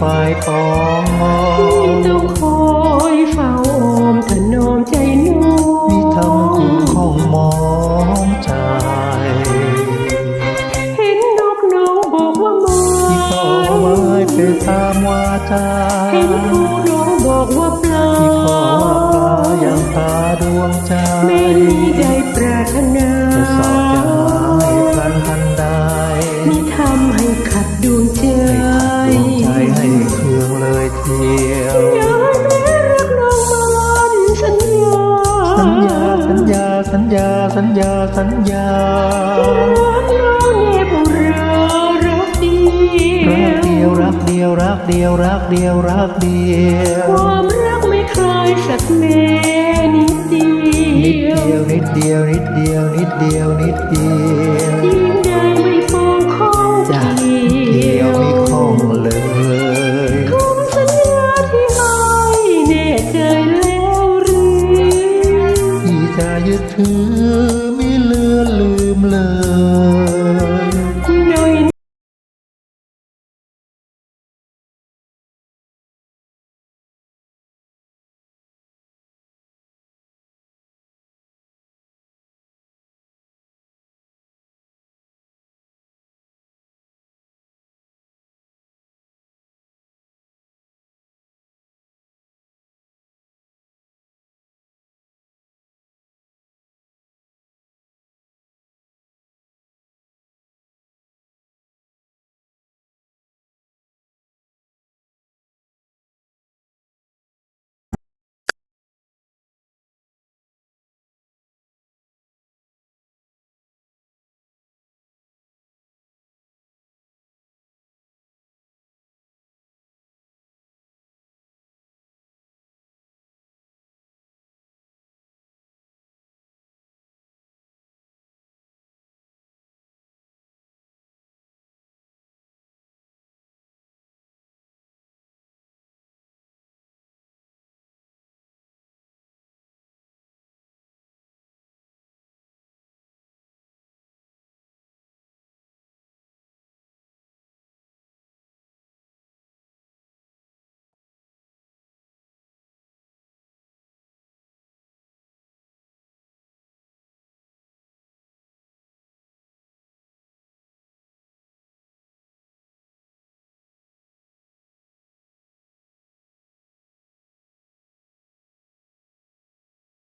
ฝ่ายปองที่ต้องคอยเฝ้าออมถนอมใจน้องมีทำคุณของมองใจเห็นนกน้องบอกว่ามาที่ขอไว้เป็นตามวาจาเห็นครูน้อง เลยเทียวอยากแม่รักน้องมันสัญญาสัญญาสัญญาสัญญาสัญญาสัญญารักน้องเนบรารักเดียรักเดียวรักเดียวรักเดียวรักเดียวรักเดียวความรักไม่คลายสักแม่นิดเดีนิดยวเดียวนิดเดียวนิดเดียวนิดเดียวนิดเดียวยิ่งใ thương